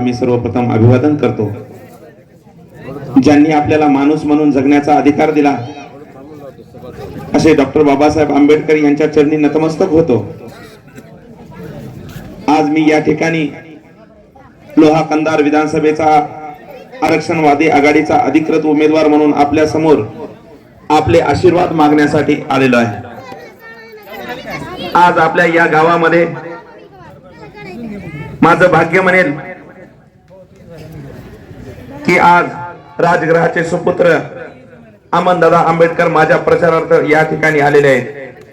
आम्ही सर्वप्रथम अभिवादन करतो. ज्यांनी आपल्याला माणूस म्हणून जगण्याचा अधिकार दिला असे डॉक्टर बाबासाहेब आंबेडकर यांच्या चरणी नतमस्तक होतो. आज मी या ठिकाणी लोहा कंदार विधानसभेचा आरक्षणवादी आघाडीचा अधिकृत उमेदवार म्हणून आपल्यासमोर आपले आशीर्वाद मागण्यासाठी आलेलो आहे. आज आपल्या या गावामध्ये माझं भाग्य म्हणेल की आज राजगृहाचे सुपुत्र अमनदादा आंबेडकर माझ्या प्रचारार्थ या ठिकाणी आलेले आहेत.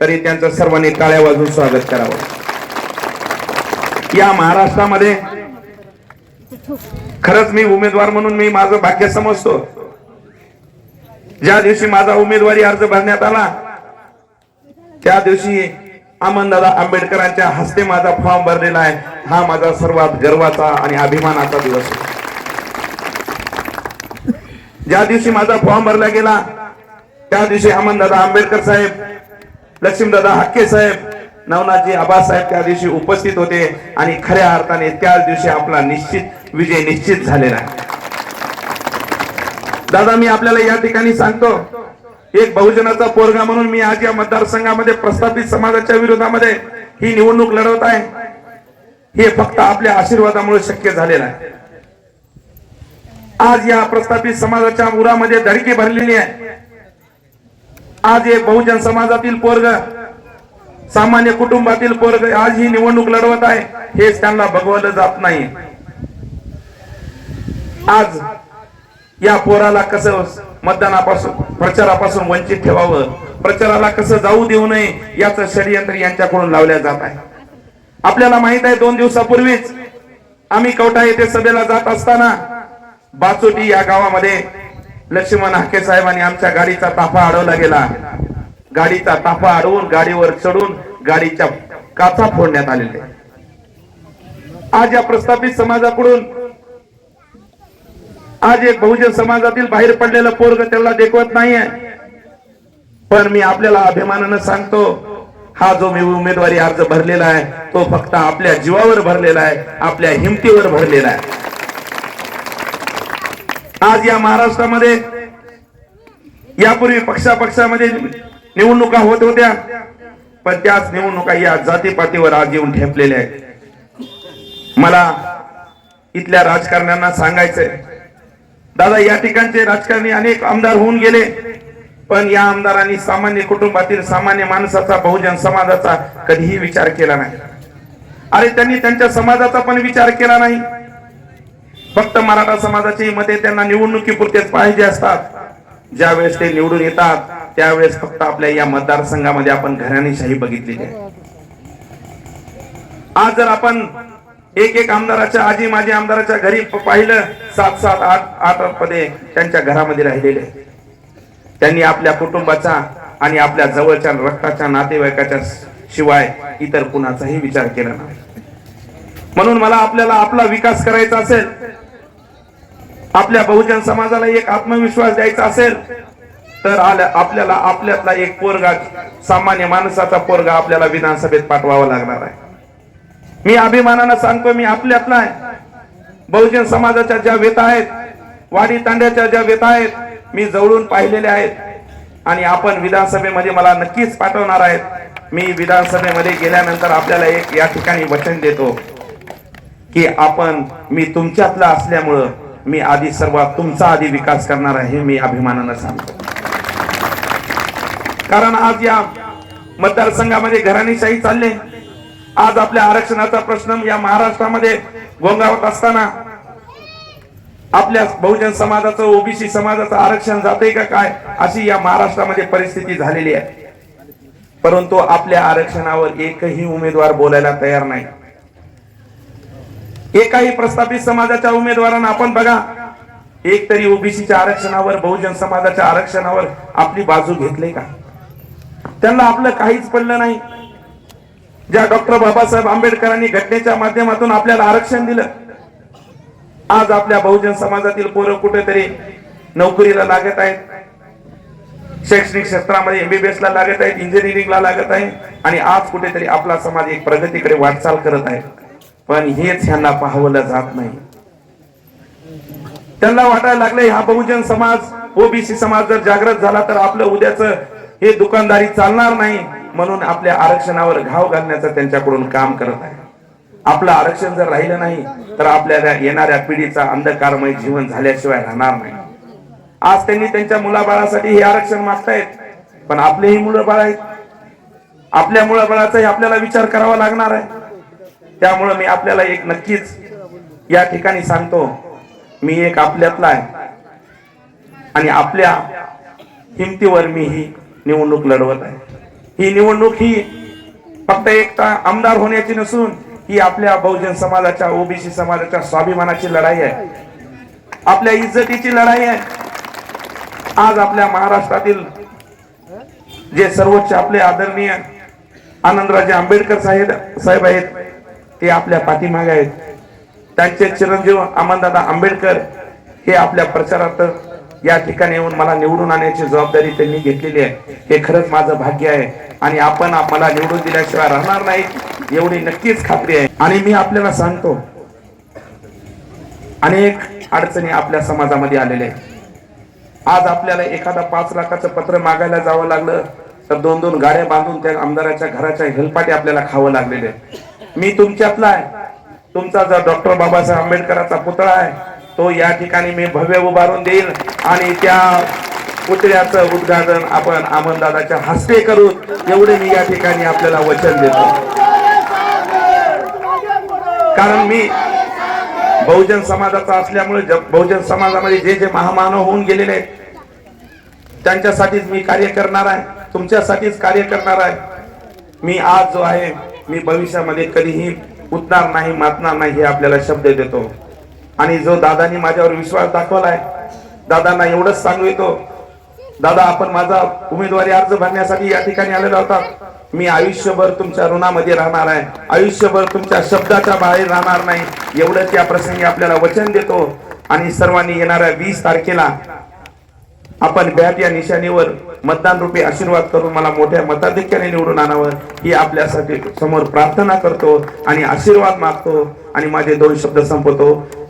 तरी त्यांचं सर्वांनी टाळ्या वाजून स्वागत करावं. या महाराष्ट्रामध्ये खरंच मी उमेदवार म्हणून मी माझं भाग्य समजतो. ज्या दिवशी माझा उमेदवारी अर्ज भरण्यात आला त्या दिवशी अमनदादा आंबेडकरांच्या हस्ते माझा फॉर्म भरलेला आहे. हा माझा सर्वात गर्वाचा आणि अभिमानाचा दिवस आहे. ज्या दिवशी माझा फॉर्म भरला गेला त्या दिवशी अमनदादा आंबेडकर साहेब लक्ष्मीदादा हक्के साहेब नवनाथजी आबासाहेब त्या दिवशी उपस्थित होते आणि खऱ्या अर्थाने त्याच दिवशी आपला निश्चित विजय निश्चित झालेला आहे. दादा मी आपल्याला या ठिकाणी सांगतो एक बहुजनाचा पोरगा म्हणून मी आज या मतदारसंघामध्ये प्रस्थापित समाजाच्या विरोधामध्ये ही निवडणूक लढवत आहे. हे फक्त आपल्या आशीर्वादामुळे शक्य झालेलं आहे. आज या प्रस्थापित समाजाच्या उरामध्ये धडकी भरलेली आहे आज हे बहुजन समाजातील पोरग सामान्य कुटुंबातील पोरग आज ही निवडणूक लढवत आहे हेच त्यांना बघवलं जात नाही. आज या पोराला कसं मतदानापासून प्रचारापासून वंचित ठेवावं प्रचाराला कसं जाऊ देऊ नये याचं षडयंत्र यांच्याकडून लावल्या जात आहे. आपल्याला माहीत आहे दोन दिवसापूर्वीच आम्ही कवठा येथे सभेला जात असताना बाचोटी या गावामध्ये लक्ष्मण हाके साहेबांनी आमच्या गाडीचा ताफा अडवला गेला. गाडीचा ताफा अडवून गाडीवर चढून गाडीच्या काचा फोडण्यात आलेले. आज या प्रस्थापित समाजाकडून आज एक बहुजन समाजातील बाहेर पडलेलं पोरग त्याला देखवत नाहीये. पण मी आपल्याला अभिमानानं सांगतो हा जो मी उमेदवारी अर्ज भरलेला आहे तो फक्त आपल्या जीवावर भरलेला आहे आपल्या हिमतीवर भरलेला आहे. आज या महाराष्ट्रामध्ये यापूर्वी पक्षापक्षामध्ये निवडणुका होत होत्या पण त्याच निवडणुका या जातीपातीवर आज येऊन ठेपलेल्या आहेत. मला इथल्या राजकारण्यांना सांगायचंय दादा या ठिकाणचे राजकारणी अनेक आमदार होऊन गेले पण या आमदारांनी सामान्य कुटुंबातील सामान्य माणसाचा बहुजन समाजाचा कधीही विचार केला नाही. अरे त्यांनी त्यांच्या समाजाचा पण विचार केला नाही. फक्त मराठा समाजाची मते त्यांना निवडणुकीपुरतेच पाहिजे असतात. ज्यावेळेस ते निवडून येतात त्यावेळेस फक्त आपल्या या मतदारसंघामध्ये आपण घराणेशाही बघितली आहे. आज जर आपण एक एक आमदाराच्या आजी माझी आमदाराच्या घरी पाहिलं सात सात आठ आठ पदे त्यांच्या घरामध्ये राहिलेले त्यांनी आपल्या कुटुंबाचा आणि आपल्या जवळच्या रक्ताच्या नातेवाईकाच्या शिवाय इतर कुणाचाही विचार केला नाही. म्हणून मला आपल्याला आपला विकास करायचा असेल आपल्या बहुजन समाजाला एक आत्मविश्वास द्यायचा असेल तर आल्या- आपल्याला आपल्यातला एक पोरगा सामान्य माणसाचा पोरगा आपल्याला विधानसभेत पाठवावा लागणार आहे. मी अभिमानानं सांगतो मी आपल्यातला आहे. बहुजन समाजाच्या ज्या व्यथा आहेत वाडी तांड्याच्या ज्या व्यथा आहेत मी जवळून पाहिलेल्या आहेत. आणि आपण विधानसभेमध्ये मला नक्कीच पाठवणार आहेत. मी विधानसभेमध्ये गेल्यानंतर आपल्याला एक या ठिकाणी वचन देतो की आपण मी तुमच्यातला असल्यामुळं मी आधी सर्वात तुमचा आधी विकास करणार आहे हे मी अभिमानानं सांगतो. कारण आज या मतदारसंघामध्ये घराणीशाही चालले. आज आपल्या आरक्षणाचा प्रश्न या महाराष्ट्रामध्ये गोंगावत असताना आपल्या बहुजन समाजाचं ओबीसी समाजाचं आरक्षण जाते का काय अशी या महाराष्ट्रामध्ये परिस्थिती झालेली आहे. परंतु आपल्या आरक्षणावर एकही उमेदवार बोलायला तयार नाही. एकाही प्रस्थापित समाजाच्या उमेदवारांना आपण बघा. एक तरी ओबीसीच्या आरक्षणावर बहुजन समाजाच्या आरक्षणावर आपली बाजू घेतली का? त्यांना आपलं काहीच पडलं नाही. ज्या डॉक्टर बाबासाहेब आंबेडकरांनी घटनेच्या माध्यमातून आपल्याला आरक्षण दिलं आज आपल्या बहुजन समाजातील पोरं कुठेतरी नोकरीला लागत आहेत. शैक्षणिक क्षेत्रामध्ये एमबीबीएस ला लागत आहेत इंजिनिअरिंगला लागत आहे आणि आज कुठेतरी आपला समाज एक प्रगतीकडे वाटचाल करत आहे. पण हेच ह्यांना पाहवलं जात नाही. त्यांना वाटायला लागले हा बहुजन समाज ओबीसी समाज जर जागृत झाला तर आपलं उद्याच हे दुकानदारी चालणार नाही म्हणून आपल्या आरक्षणावर घाव घालण्याचं त्यांच्याकडून काम करत आहे. आपलं आरक्षण जर राहिलं नाही तर आपल्याला येणाऱ्या पिढीचा अंधकारमय जीवन झाल्याशिवाय राहणार नाही. आज त्यांनी त्यांच्या मुलाबाळासाठी हे आरक्षण मागतायत पण आपलेही मुलं बाळ आहेत. आपल्या मुलाबाळाचाही आपल्याला विचार करावा लागणार आहे. त्यामुळं मी आपल्याला एक नक्कीच या ठिकाणी सांगतो मी एक आपल्यातला आहे. आणि आपल्या हिमतीवर मी ही निवडणूक लढवत आहे. ही निवडणूक ही फक्त एकता आमदार होण्याची नसून ही आपल्या बहुजन समाजाच्या ओबीसी समाजाच्या स्वाभिमानाची लढाई आहे. आपल्या इज्जतीची लढाई आहे. आज आपल्या महाराष्ट्रातील जे सर्वोच्च आपले आदरणीय आनंदराजे आंबेडकर साहेब साहेब आहेत ते आपल्या पाठीमागे आहेत. त्यांचे चिरंजीव अमनदादा आंबेडकर हे आपल्या प्रचारात या ठिकाणी येऊन मला निवडून आणण्याची जबाबदारी त्यांनी घेतलेली आहे. हे खरंच माझं भाग्य आहे. आणि आपण मला निवडून दिल्याशिवाय राहणार नाही एवढी नक्कीच खात्री आहे. आणि मी आपल्याला सांगतो अनेक अडचणी आपल्या समाजामध्ये आलेल्या आहेत. आज आपल्याला एखादा पाच लाखाचं पत्र मागायला जावं लागलं तर दोन दोन गाड्या बांधून त्या आमदाराच्या घराच्या हेलपाटे आपल्याला खावं लागलेले आहे. मी तुमच्यातला आहे. तुमचा जो डॉक्टर बाबासाहेब आंबेडकरांचा पुतळा आहे तो या ठिकाणी मी भव्य उभारून देईल आणि त्या पुतळ्याचं उद्घाटन आपण अमनदादाच्या हस्ते करू एवढे मी या ठिकाणी आपल्याला वचन देतो. कारण मी बहुजन समाजाचा असल्यामुळे ज- बहुजन समाजामध्ये जे जे महामानव होऊन गेलेले आहेत त्यांच्यासाठीच मी कार्य करणार आहे तुमच्यासाठीच कार्य करणार आहे. मी आज जो आहे मी भविष्यामध्ये कधीही उठणार नाही मातणार नाही हे आपल्याला शब्द देतो. आणि जो दादानी माझ्यावर विश्वास दाखवलाय दादांना एवढंच सांगू येतो दादा आपण माझा उमेदवारी अर्ज भरण्यासाठी या ठिकाणी आलेला होता मी आयुष्यभर तुमच्या ऋणामध्ये राहणार आहे. आयुष्यभर तुमच्या शब्दाच्या बाहेर राहणार नाही. एवढं त्या प्रसंगी आपल्याला वचन देतो. आणि सर्वांनी येणाऱ्या वीस तारखेला आपण बॅट या निशाणीवर मतदान रूपी आशीर्वाद करून मला मोठ्या मताधिक्याने निवडून आणावं ही आपल्यासाठी समोर प्रार्थना करतो आणि आशीर्वाद मागतो आणि माझे दोन शब्द संपवतो.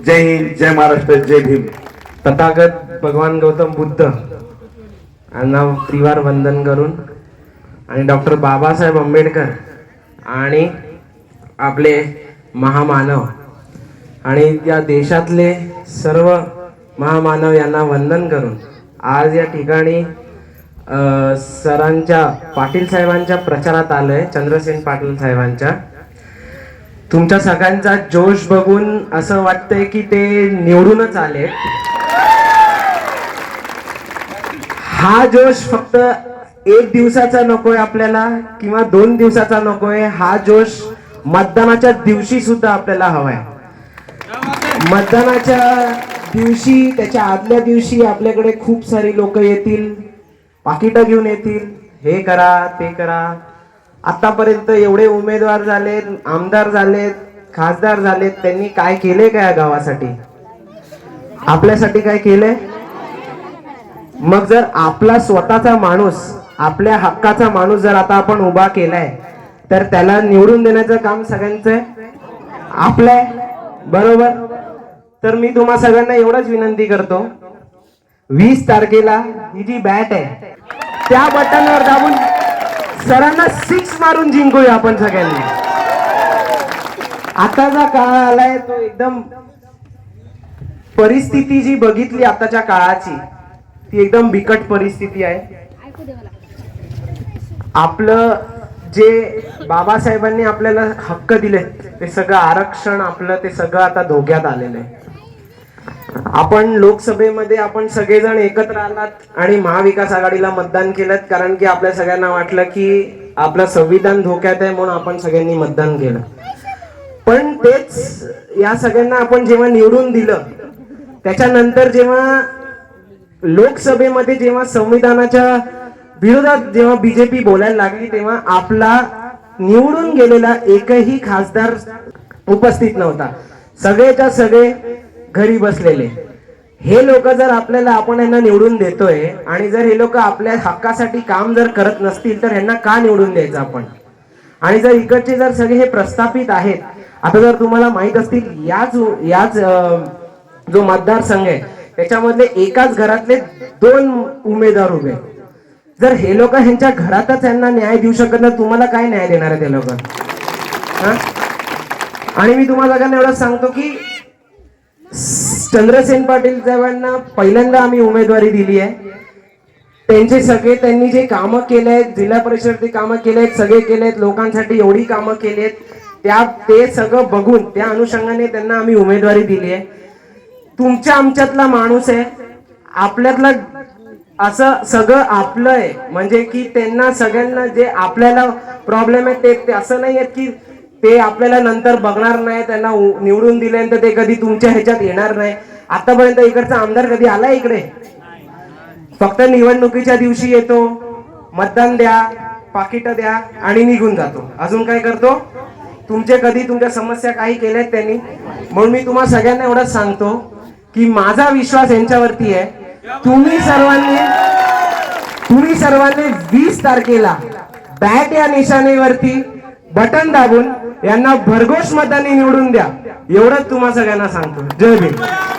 जय हिंद जय महाराष्ट्र जय भीम. तथागत भगवान गौतम बुद्ध यांना त्रिवार वंदन करून आणि डॉक्टर बाबासाहेब आंबेडकर आणि आपले महामानव आणि या देशातले सर्व महामानव यांना वंदन करून आज या ठिकाणी सरांच्या पाटील साहेबांच्या प्रचारात आलंय चंद्रसेन पाटील साहेबांच्या. तुमच्या सगळ्यांचा जोश बघून असं वाटतंय की ते निवडूनच आले. हा जोश फक्त एक दिवसाचा नकोय आपल्याला किंवा दोन दिवसाचा नकोय हा जोश मतदानाच्या दिवशी सुद्धा आपल्याला हवाय. मतदानाच्या दिवशी त्याच्या आदल्या दिवशी आपल्याकडे खूप सारी लोक येतील पाकिटं घेऊन येतील. हे करा ते करा. आतापर्यंत एवढे उमेदवार झालेत आमदार झालेत खासदार झालेत. त्यांनी काय केले का या गावासाठी? आपल्यासाठी काय केलंय? मग जर आपला स्वतःचा माणूस आपल्या हक्काचा माणूस जर आता आपण उभा केलाय तर त्याला निवडून देण्याचं काम सगळ्यांचं आहे? आपलं बरोबर? तर मी तुम्हा सगळ्यांना एवढंच विनंती करतो. वीस तारखेला ही जी बॅट आहे त्या बटनवर दाबून सरांना सिक्स मारून जिंकूया आपण सगळ्यांनी. आताचा काळ आलाय तो एकदम परिस्थिती जी बघितली आताच्या काळाची ती एकदम बिकट परिस्थिती आहे. आपलं जे बाबासाहेबांनी आपल्याला हक्क दिले ते सगळं आरक्षण आपलं ते सगळं आता धोक्यात आलेलं आहे. आपण लोकसभेमध्ये आपण सगळेजण एकत्र आलात आणि महाविकास आघाडीला मतदान केलं कारण की आपल्या सगळ्यांना वाटलं की आपलं संविधान धोक्यात आहे म्हणून आपण सगळ्यांनी मतदान केलं. पण तेच या सगळ्यांना आपण जेव्हा निवडून दिलं त्याच्यानंतर जेव्हा लोकसभेमध्ये जेव्हा संविधानाच्या विरोधात जेव्हा बीजेपी बोलायला लागली तेव्हा आपला निवडून गेलेला एकही खासदार उपस्थित नव्हता. सगळेच्या सगळे घरी बसलेले. हे लोक जर आपल्याला आपण यांना निवडून देतोय आणि जर हे लोक आपल्या हक्कासाठी काम जर करत नसतील तर ह्यांना का निवडून द्यायचं आपण? आणि जर इकडचे जर सगळे हे प्रस्थापित आहेत आता जर तुम्हाला माहीत असतील याच याच जो मतदारसंघ आहे त्याच्यामधले एकाच घरातले दोन उमेदवार उभे जर हे लोक ह्यांच्या घरातच यांना न्याय देऊ शकत नाही तुम्हाला काय न्याय देणार आहे ते लोक? आणि मी तुम्हाला सगळ्यांना सांगतो की चंद्रसेन पाटील साहेबांना पहिल्यांदा आम्ही उमेदवारी दिली आहे. त्यांचे सगळे त्यांनी जे कामं केले आहेत जिल्हा परिषद कामं केले आहेत सगळे केले आहेत लोकांसाठी एवढी कामं केली आहेत त्या ते सगळं बघून त्या अनुषंगाने त्यांना आम्ही उमेदवारी दिली आहे. तुमच्या आमच्यातला माणूस आहे आपल्यातला असं सगळं आपलं आहे. म्हणजे की त्यांना सगळ्यांना जे आपल्याला प्रॉब्लेम आहे ते ते असं नाही आहेत की ते आपल्याला नंतर बघणार नाही त्यांना उ- निवडून दिल्यानंतर ते कधी तुमच्या ह्याच्यात येणार नाही. आतापर्यंत इकडचा आमदार कधी आला इकडे? फक्त निवडणुकीच्या दिवशी येतो मतदान द्या पाकिट द्या आणि निघून जातो. अजून काय करतो? तुमचे कधी तुमच्या समस्या काही केल्यात त्यांनी? म्हणून मी तुम्हाला सगळ्यांना एवढंच सांगतो की माझा विश्वास यांच्यावरती आहे. तुम्ही सर्वांनी तुम्ही सर्वांनी वीस तारखेला बॅट या निशाणीवरती बटन दाबून यांना भरघोष मतांनी निवडून द्या. एवढंच तुम्हा सगळ्यांना सांगतो. जय भीम.